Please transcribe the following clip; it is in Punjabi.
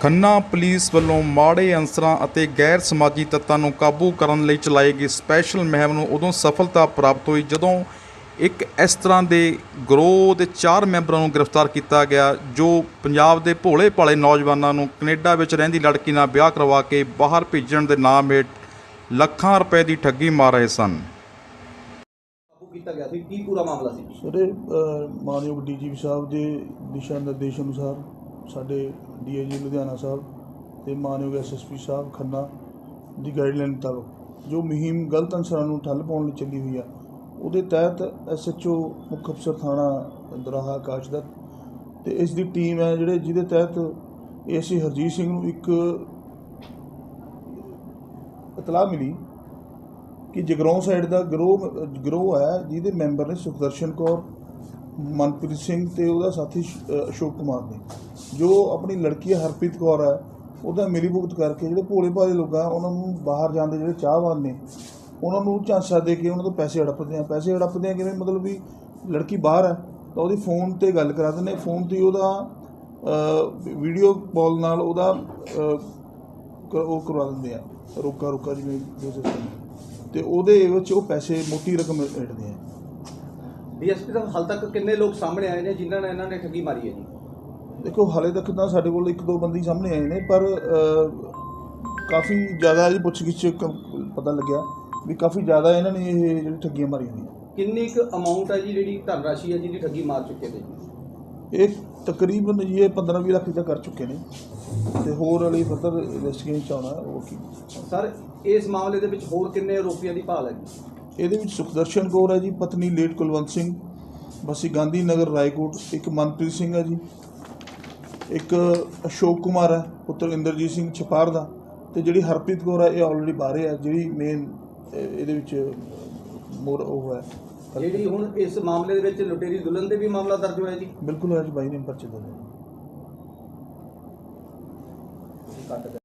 ਖੰਨਾ ਪੁਲਿਸ ਵੱਲੋਂ ਮਾੜੇ ਅਨਸਰਾਂ ਅਤੇ ਗੈਰ ਸਮਾਜੀ ਤੱਤਾਂ ਨੂੰ ਕਾਬੂ ਕਰਨ ਲਈ ਚਲਾਈ ਗਈ ਸਪੈਸ਼ਲ ਮੁਹਿੰਮ ਨੂੰ ਉਦੋਂ ਸਫਲਤਾ ਪ੍ਰਾਪਤ ਹੋਈ ਜਦੋਂ ਇੱਕ ਇਸ ਤਰ੍ਹਾਂ ਦੇ ਗਰੋਹ ਦੇ ਚਾਰ ਮੈਂਬਰਾਂ ਨੂੰ ਗ੍ਰਿਫਤਾਰ ਕੀਤਾ ਗਿਆ ਜੋ ਪੰਜਾਬ ਦੇ ਭੋਲੇ ਭਾਲੇ ਨੌਜਵਾਨਾਂ ਨੂੰ ਕੈਨੇਡਾ ਵਿੱਚ ਰਹਿੰਦੀ ਲੜਕੀ ਨਾਲ ਵਿਆਹ ਕਰਵਾ ਕੇ ਬਾਹਰ ਭੇਜਣ ਦੇ ਨਾਮ ਹੇਠ ਲੱਖਾਂ ਰੁਪਏ ਦੀ ਠੱਗੀ ਮਾਰ ਰਹੇ ਸਨ। ਕਾਬੂ ਕੀਤਾ ਗਿਆ ਸੀ। ਕੀ ਪੂਰਾ ਮਾਮਲਾ ਸੀ? ਸਰ ਮਾਨਯੋਗ ਡੀਜੀਪੀ ਸਾਹਿਬ ਦੇ ਦਿਸ਼ਾ ਨਿਰਦੇਸ਼ ਅਨੁਸਾਰ ਸਾਡੇ ਡੀਆਈਜੀ ਲੁਧਿਆਣਾ ਸਾਹਿਬ ਤੇ ਮਾਨਯੋਗ ਐਸਐਸਪੀ ਸਾਹਿਬ ਖੰਨਾ ਦੀ ਗਾਈਡਲਾਈਨ ਮੁਤਾਬਕ ਜੋ ਮੁਹਿੰਮ ਗਲਤ ਅਨਸਰਾਂ ਨੂੰ ਠੱਲ ਪਾਉਣ ਲਈ ਚੱਲੀ ਹੋਈ ਆ, ਉਹਦੇ ਤਹਿਤ ਐਸਐਚਓ ਮੁੱਖ ਅਫਸਰ ਥਾਣਾ ਦਰਾਹਾ ਆਕਾਸ਼ ਦਾ ਤੇ ਇਸ ਦੀ ਟੀਮ ਹੈ ਜਿਹੜੇ ਜਿਹਦੇ ਤਹਿਤ ਏਸੀ ਹਰਜੀਤ ਸਿੰਘ ਨੂੰ ਇੱਕ ਇਤਲਾਹ ਮਿਲੀ ਕਿ ਜਗਰਾਉਂ ਸਾਈਡ ਦਾ ਗਰੋਹ ਗਰੋਹ ਹੈ, ਜਿਹਦੇ ਮੈਂਬਰ ਨੇ ਸੁਖਦਰਸ਼ਨ ਕੌਰ, ਮਨਪ੍ਰੀਤ ਸਿੰਘ ਤੇ ਉਹਦਾ ਸਾਥੀ ਅਸ਼ੋਕ ਕੁਮਾਰ ਨੇ। ਜੋ ਆਪਣੀ ਲੜਕੀ ਹਰਪ੍ਰੀਤ ਕੌਰ ਹੈ, ਉਹਦਾ ਮਿਲੀ ਭੁਗਤ ਕਰਕੇ ਜਿਹੜੇ ਭੋਲੇ ਭਾਲੇ ਲੋਕ ਆ, ਉਹਨਾਂ ਨੂੰ ਬਾਹਰ ਜਾਣ ਦੇ ਜਿਹੜੇ ਚਾਹਵਾਨ ਨੇ, ਉਹਨਾਂ ਨੂੰ ਝਾਂਸਾ ਦੇ ਕੇ ਉਹਨਾਂ ਤੋਂ ਪੈਸੇ ਹੜਪਦੇ ਆ। ਪੈਸੇ ਹੜਪਦੇ ਆ ਕਿਵੇਂ? ਮਤਲਬ ਵੀ ਲੜਕੀ ਬਾਹਰ ਹੈ, ਤਾਂ ਉਹਦੀ ਫੋਨ ਤੇ ਗੱਲ ਕਰਾ ਦਿੰਦੇ ਫੋਨ ਤੇ ਉਹਦਾ ਵੀਡੀਓ ਕਾਲ ਨਾਲ ਉਹਦਾ ਉਹ ਕਰਵਾ ਦਿੰਦੇ ਆ। ਰੋਕਾ ਰੋਕਾ ਜਿਵੇਂ ਜੋ ਸਿਸਟਮ ਤੇ ਉਹਦੇ ਵਿੱਚ ਉਹ ਪੈਸੇ, ਮੋਟੀ ਰਕਮ ਏਟਦੇ ਆ। ਡੀਐਸਪੀ ਸਾਹਿਬ, ਹਾਲ ਤੱਕ ਕਿੰਨੇ ਲੋਕ ਸਾਹਮਣੇ ਆਏ ਨੇ ਜਿਨ੍ਹਾਂ ਨੇ ਇਹਨਾਂ ਨੇ ਠੱਗੀ ਮਾਰੀ ਹੈ ਜੀ? ਦੇਖੋ ਹਾਲੇ ਤੱਕ ਤਾਂ ਸਾਡੇ ਕੋਲ ਇੱਕ ਦੋ ਬੰਦੇ ਸਾਹਮਣੇ ਆਏ ਨੇ ਪਰ ਕਾਫੀ ਜ਼ਿਆਦਾ ਇਹਦੀ ਪੁੱਛਗਿੱਛ ਪਤਾ ਲੱਗਿਆ ਵੀ ਕਾਫੀ ਜ਼ਿਆਦਾ ਇਹਨਾਂ ਨੇ ਇਹ ਜਿਹੜੀ ਠੱਗੀਆਂ ਮਾਰੀਆਂ ਨੇ। ਕਿੰਨੀ ਕੁ ਅਮਾਉਂਟ ਹੈ ਜੀ ਜਿਹੜੀ ਧਨ ਰਾਸ਼ੀ ਹੈ ਜਿਹਦੀ ਠੱਗੀ ਮਾਰ ਚੁੱਕੇ ਨੇ? ਜੀ ਇਹ ਤਕਰੀਬਨ ਜੀ ਇਹ 15-20 ਲੱਖ ਦਾ ਕਰ ਚੁੱਕੇ ਨੇ। ਤੇ ਹੋਰ ਵਾਲੀ ਫਰਦਰ ਇਨਵੈਸਟੀਗੇਸ਼ਨ ਚ ਆਉਣਾ ਉਹ ਕੀ? ਸਰ ਇਸ ਮਾਮਲੇ ਦੇ ਵਿੱਚ ਹੋਰ ਕਿੰਨੇ ਆਰੋਪੀਆਂ ਦੀ ਭਾਲ ਹੈ ਜੀ? ਇਹਦੇ ਵਿੱਚ ਸੁਖਦਰਸ਼ਨ ਕੌਰ ਹੈ ਜੀ ਪਤਨੀ ਲੇਟ ਕੁਲਵੰਤ ਸਿੰਘ ਬਸੀ ਗਾਂਧੀ ਨਗਰ ਰਾਏਕੋਟ ਇੱਕ ਮਨਪ੍ਰੀਤ ਸਿੰਘ ਹੈ ਜੀ ਇੱਕ ਅਸ਼ੋਕ ਕੁਮਾਰ ਹੈ ਪੁੱਤਰ ਇੰਦਰਜੀਤ ਸਿੰਘ ਛਪਾਰ ਦਾ ਤੇ ਜਿਹੜੀ ਹਰਪ੍ਰੀਤ ਕੌਰ ਹੈ ਇਹ ਆਲਰੇਡੀ ਬਾਹਰੇ ਹੈ ਜਿਹੜੀ ਮੇਨ ਇਹਦੇ ਵਿੱਚ ਮੋਰ ਉਹ ਹੈ। ਜਿਹੜੀ ਹੁਣ ਇਸ ਮਾਮਲੇ ਦੇ ਵਿੱਚ ਲੁਟੇਰੀ ਦੁਲਹਨ ਦੇ ਵੀ ਮਾਮਲਾ ਦਰਜ ਹੋਇਆ ਜੀ? ਬਿਲਕੁਲ ਹੈ ਜੀ ਬਾਈ ਨੇ ਪਰਚੇ ਦਾ ਕੱਟ